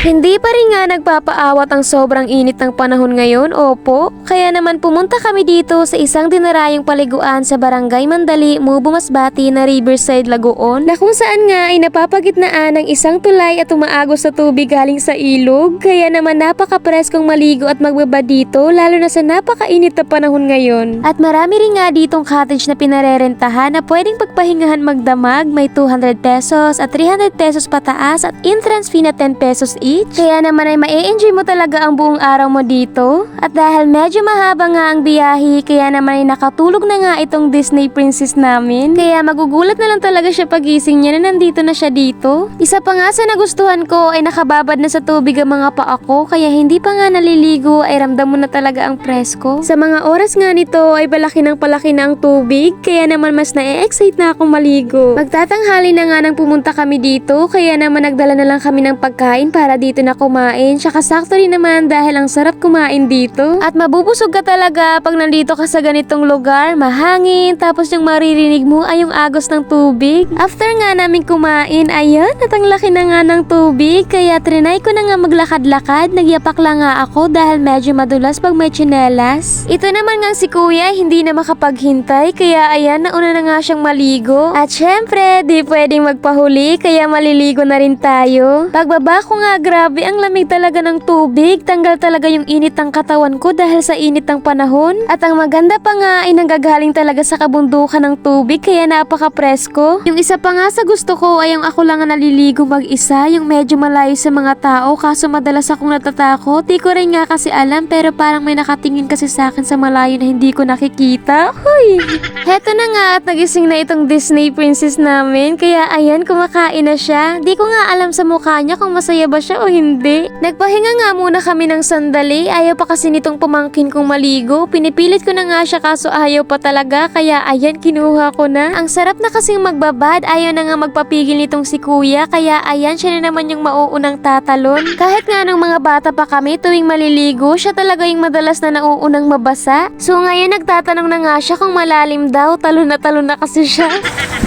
Hindi pa rin nga nagpapaawat ang sobrang init ng panahon ngayon, opo. Kaya naman pumunta kami dito sa isang dinarayong paliguan sa Barangay Mandali, Mubo Masbati na Riverside, Lagoon na kung saan nga ay napapagitnaan ng isang tulay at umaagos sa tubig galing sa ilog. Kaya naman napaka-preskong maligo at magbaba dito lalo na sa napakainit na panahon ngayon. At marami rin nga ditong cottage na pinarerentahan na pwedeng pagpahingahan magdamag, may 200 pesos at 300 pesos pataas at entrance fee na 10 pesos. Kaya naman ay ma-enjoy mo talaga ang buong araw mo dito. At dahil medyo mahaba nga ang biyahe, kaya naman ay nakatulog na nga itong Disney princess namin. Kaya magugulat na lang talaga siya pagising niya na nandito na siya dito. Isa pa nga sa nagustuhan ko ay nakababad na sa tubig ang mga paa ko, kaya hindi pa nga naliligo ay ramdam mo na talaga ang presko. Sa mga oras nga nito ay palaki ng palaki na ang tubig, kaya naman mas na-excite na akong maligo. Magtatanghali na nga nang pumunta kami dito, kaya naman nagdala na lang kami ng pagkain para dito na kumain. Tsaka sakto rin naman dahil ang sarap kumain dito. At mabubusog ka talaga pag nandito ka sa ganitong lugar, mahangin, tapos yung maririnig mo ay yung agos ng tubig. After nga namin kumain, ayan, at ang laki na nga ng tubig, kaya trinay ko na nga maglakad-lakad, nagyapak lang nga ako dahil medyo madulas pag may tsinelas. Ito naman nga si kuya, hindi na makapaghintay, kaya ayan, nauna na nga siyang maligo. At syempre, di pwedeng magpahuli, kaya maliligo na rin tayo. Pagbaba ko nga, grabe, ang lamig talaga ng tubig. Tanggal talaga yung init ng katawan ko dahil sa init ng panahon. At ang maganda pa nga ay nanggagaling talaga sa kabundukan ng tubig, kaya napaka-presko. Yung isa pa nga sa gusto ko ay yung ako lang ang naliligo mag-isa, yung medyo malayo sa mga tao, kaso madalas akong natatakot. Di ko rin nga kasi alam, pero parang may nakatingin kasi sa akin sa malayo na hindi ko nakikita. Huy! Heto na nga at nagising na itong Disney princess namin, kaya ayan, kumakain na siya. Di ko nga alam sa mukha niya kung masaya ba siya o hindi. Nagpahinga nga muna kami ng sandali, ayaw pa kasi nitong pamangkin kong maligo. Pinipilit ko na nga siya kaso ayaw pa talaga, kaya ayan, kinuha ko na. Ang sarap na kasing magbabad, ayaw na nga magpapigil nitong si kuya, kaya ayan, siya na naman yung mauunang tatalon. Kahit nga nung mga bata pa kami, tuwing maliligo, siya talaga yung madalas na nauunang mabasa. So ngayon nagtatanong na nga siya kung malalim daw, talon na talon na kasi siya.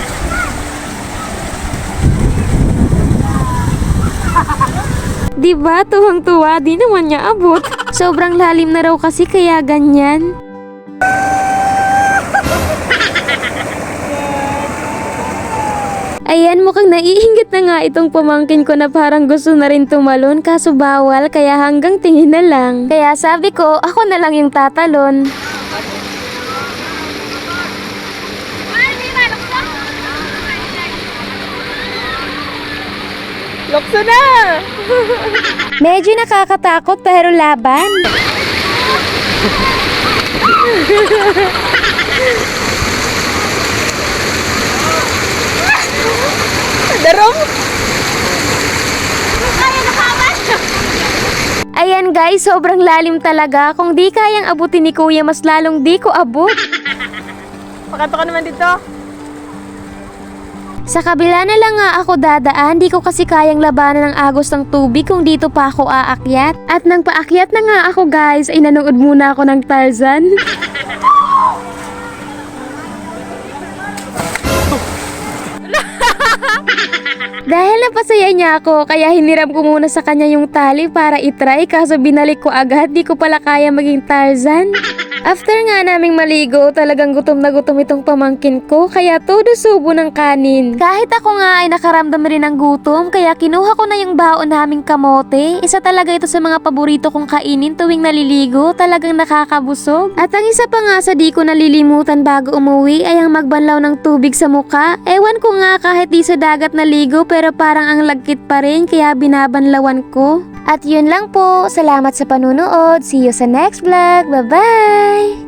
Diba? Tuwang-tuwa, di naman niya abot. Sobrang lalim na raw kasi kaya ganyan. Ayan, mukhang naiingit na nga itong pamangkin ko na parang gusto na rin tumalon kaso bawal kaya hanggang tingin na lang. Kaya sabi ko, ako na lang yung tatalon. Lokso na! Medyo nakakatakot pero laban. Darong! Ayan guys, sobrang lalim talaga. Kung di kayang abutin ni kuya, mas lalong di ko abot. Pakato ka naman dito. Sa kabila na lang nga ako dadaan, di ko kasi kayang labanan ng agos ng tubig kung dito pa ako aakyat. At nang paakyat na nga ako guys, ay nanood muna ako ng Tarzan. Dahil napasaya niya ako, kaya hiniram ko muna sa kanya yung tali para itry kaso binalik ko agad, di ko pala kaya maging Tarzan. After nga naming maligo, talagang gutom na gutom itong pamangkin ko, kaya todo subo ng kanin. Kahit ako nga ay nakaramdam rin ng gutom, kaya kinuha ko na yung baon naming kamote. Isa talaga ito sa mga paborito kong kainin tuwing naliligo, talagang nakakabusog. At ang isa pa nga sa di ko nalilimutan bago umuwi ay ang magbanlaw ng tubig sa muka. Ewan ko nga kahit di sa dagat naligo pero parang ang lagkit pa rin kaya binabanlawan ko. At yun lang po. Salamat sa panunood. See you sa next vlog. Bye-bye! đây.